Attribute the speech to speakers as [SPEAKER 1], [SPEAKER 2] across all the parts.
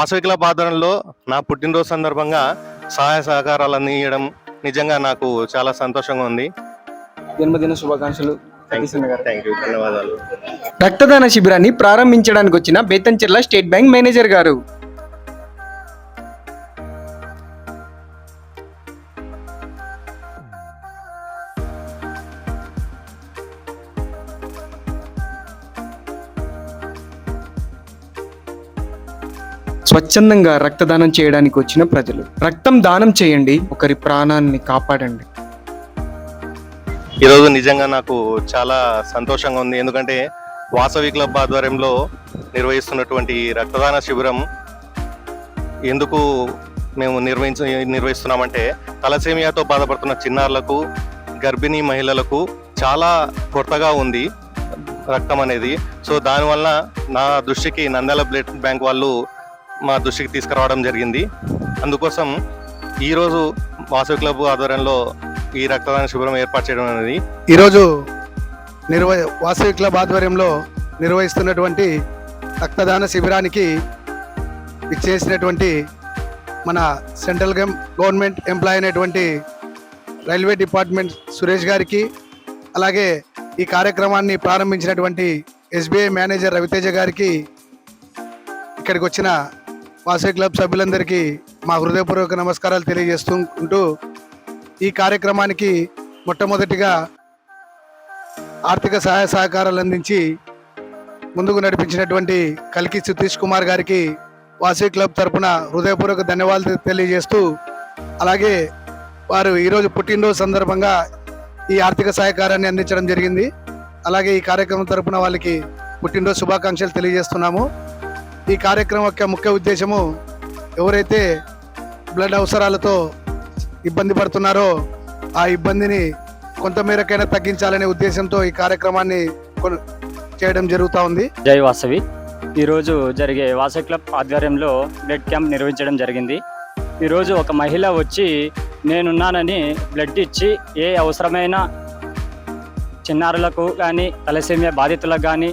[SPEAKER 1] Vasavi club ఆధ్వర్యంలో నా పుట్టినరోజు సందర్భంగా సహాయ సహకారాలు అందించడం నిజంగా నాకు చాలా సంతోషంగా ఉంది.
[SPEAKER 2] జన్మదిన శుభాకాంక్షలు.
[SPEAKER 1] ధన్యవాదాలు.
[SPEAKER 2] రక్తదాన శిబిరాన్ని ప్రారంభించడానికి వచ్చిన బేతంచెర్ల స్టేట్ బ్యాంక్ మేనేజర్ గారు. స్వచ్ఛందంగా రక్తదానం చేయడానికి వచ్చిన ప్రజలు. రక్తం దానం చేయండి ఒకరి ప్రాణాన్ని కాపాడండి.
[SPEAKER 1] ఈరోజు నిజంగా నాకు చాలా సంతోషంగా ఉంది. ఎందుకంటే వాసవి క్లబ్ ఆధ్వర్యంలో నిర్వహిస్తున్నటువంటి రక్తదాన శిబిరం ఎందుకు మేము నిర్వహించ నిర్వహిస్తున్నామంటే తలసేమియాతో బాధపడుతున్న చిన్నారులకు గర్భిణీ మహిళలకు చాలా కొత్తగా ఉంది రక్తం అనేది. సో దానివల్ల నా దృష్టికి నంద్యాల బ్లడ్ బ్యాంక్ వాళ్ళు మా దృష్టికి తీసుకురావడం జరిగింది. అందుకోసం ఈరోజు వాసవి క్లబ్ ఆధ్వర్యంలో ఈ రక్తదాన శిబిరం ఏర్పాటు చేయడం అనేది
[SPEAKER 3] ఈరోజు నిర్వ వాసవి క్లబ్ ఆధ్వర్యంలో నిర్వహిస్తున్నటువంటి రక్తదాన శిబిరానికి ఇచ్చేసినటువంటి మన సెంట్రల్ గవర్నమెంట్ ఎంప్లాయ్ అయినటువంటి రైల్వే డిపార్ట్మెంట్ సురేష్ గారికి అలాగే ఈ కార్యక్రమాన్ని ప్రారంభించినటువంటి ఎస్బీఐ మేనేజర్ రవితేజ గారికి ఇక్కడికి వచ్చిన వాసే క్లబ్ సభ్యులందరికీ మా హృదయపూర్వక నమస్కారాలు తెలియజేస్తూ ఉంటూ ఈ కార్యక్రమానికి మొట్టమొదటిగా ఆర్థిక సహాయ సహకారాలు అందించి ముందుకు నడిపించినటువంటి కలికి సతీష్ కుమార్ గారికి వాసీ క్లబ్ తరపున హృదయపూర్వక ధన్యవాదాలు తెలియజేస్తూ అలాగే వారు ఈరోజు పుట్టినరోజు సందర్భంగా ఈ ఆర్థిక సహకారాన్ని అందించడం జరిగింది. అలాగే ఈ కార్యక్రమం తరపున వాళ్ళకి పుట్టినరోజు శుభాకాంక్షలు తెలియజేస్తున్నాము. ఈ కార్యక్రమం యొక్క ముఖ్య ఉద్దేశము ఎవరైతే బ్లడ్ అవసరాలతో ఇబ్బంది పడుతున్నారో ఆ ఇబ్బందిని కొంతమేరకైనా తగ్గించాలనే ఉద్దేశంతో ఈ కార్యక్రమాన్ని చేయడం జరుగుతూ ఉంది.
[SPEAKER 4] జై వాసవి. ఈరోజు జరిగే వాసవి క్లబ్ ఆధ్వర్యంలో బ్లడ్ క్యాంప్ నిర్వహించడం జరిగింది. ఈరోజు ఒక మహిళ వచ్చి నేనున్నానని బ్లడ్ ఇచ్చి ఏ అవసరమైన చిన్నారులకు కానీ తలసేమియా బాధితులకు కానీ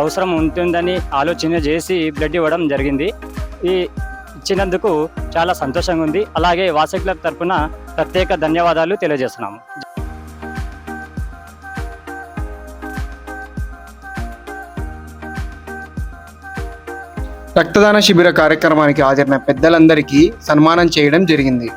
[SPEAKER 4] అవసరం ఉంటుందని ఆలోచన చేసి బ్లడ్ ఇవ్వడం జరిగింది. ఈ ఇచ్చినందుకు చాలా సంతోషంగా ఉంది. అలాగే వాసవి క్లబ్ తరఫున ప్రత్యేక ధన్యవాదాలు తెలియజేస్తున్నాము.
[SPEAKER 2] రక్తదాన శిబిర కార్యక్రమానికి హాజరైన పెద్దలందరికీ సన్మానం చేయడం జరిగింది.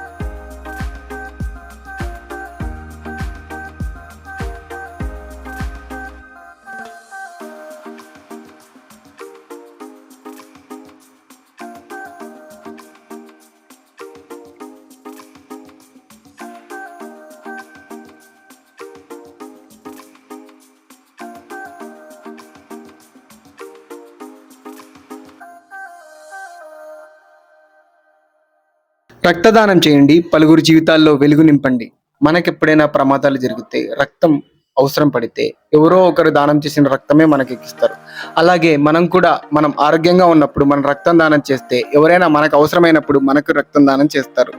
[SPEAKER 2] రక్తదానం చేయండి పలువురు జీవితాల్లో వెలుగు నింపండి. మనకెప్పుడైనా ప్రమాదాలు జరిగితే రక్తం అవసరం పడితే ఎవరో ఒకరు దానం చేసిన రక్తమే మనకి ఎక్కిస్తారు అలాగే మనం కూడా మనం ఆరోగ్యంగా ఉన్నప్పుడు మనం రక్తం దానం చేస్తే ఎవరైనా మనకు అవసరమైనప్పుడు మనకు రక్తం దానం చేస్తారు.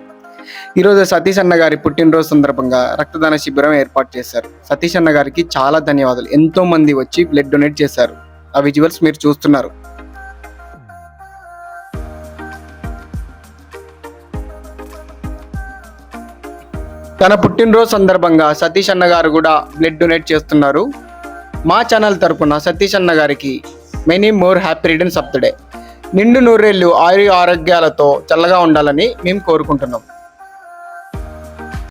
[SPEAKER 2] ఈరోజు సతీష్ అన్న గారి పుట్టినరోజు సందర్భంగా రక్తదాన శిబిరం ఏర్పాటు చేశారు. సతీష్ అన్న గారికి చాలా ధన్యవాదాలు. ఎంతో మంది వచ్చి బ్లడ్ డొనేట్ చేశారు. ఆ విజువల్స్ మీరు చూస్తున్నారు. తన పుట్టినరోజు సందర్భంగా సతీష్ అన్న గారు కూడా బ్లడ్ డొనేట్ చేస్తున్నారు. మా ఛానల్ తరపున సతీష్ అన్న గారికి many more happy returns of the day నిండు నూరేళ్ళు ఆయు ఆరోగ్యాలతో చల్లగా ఉండాలని మేము కోరుకుంటున్నాం.